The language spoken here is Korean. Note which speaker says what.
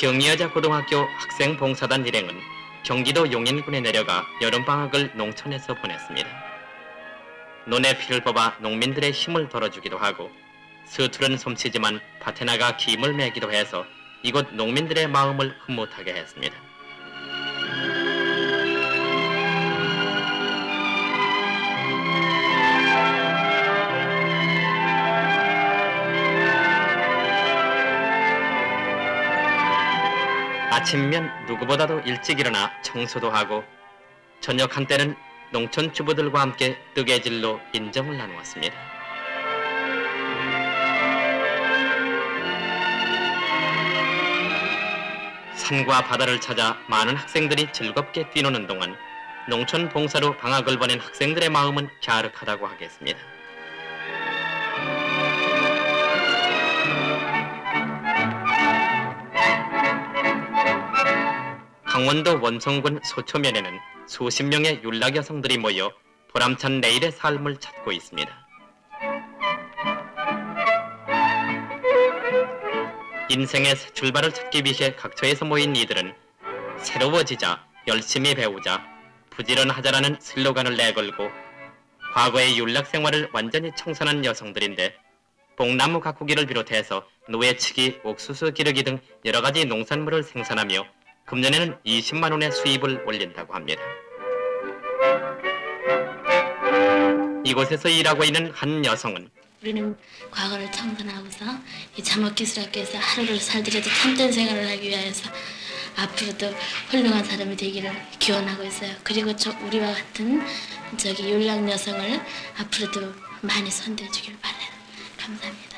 Speaker 1: 경리여자 고등학교 학생 봉사단 일행은 경기도 용인군에 내려가 여름방학을 농촌에서 보냈습니다. 논에 피를 뽑아 농민들의 힘을 덜어주기도 하고 서투른 솜씨지만 밭에 나가 김을 매기도 해서 이곳 농민들의 마음을 흐뭇하게 했습니다. 아침면 누구보다도 일찍 일어나 청소도 하고 저녁 한때는 농촌 주부들과 함께 뜨개질로 인정을 나누었습니다. 산과 바다를 찾아 많은 학생들이 즐겁게 뛰노는 동안 농촌 봉사로 방학을 보낸 학생들의 마음은 갸륵하다고 하겠습니다. 강원도 원성군 소초면에는 수십 명의 윤락 여성들이 모여 보람찬 내일의 삶을 찾고 있습니다. 인생의 새 출발을 찾기 위해 각처에서 모인 이들은 새로워지자, 열심히 배우자, 부지런하자라는 슬로건을 내걸고 과거의 윤락 생활을 완전히 청산한 여성들인데 뽕나무 가꾸기를 비롯해서 노예치기, 옥수수 기르기 등 여러 가지 농산물을 생산하며 금년에는 20만 원의 수입을 올린다고 합니다. 이곳에서 일하고 있는 한 여성은
Speaker 2: 우리는 과거를 청산하고서 이 잠옷기술학교에서 하루를 살더라도 참된 생활을 하기 위해서 앞으로도 훌륭한 사람이 되기를 기원하고 있어요. 그리고 저 우리와 같은 저기 윤락 여성을 앞으로도 많이 선대해 주길 바라요. 감사합니다.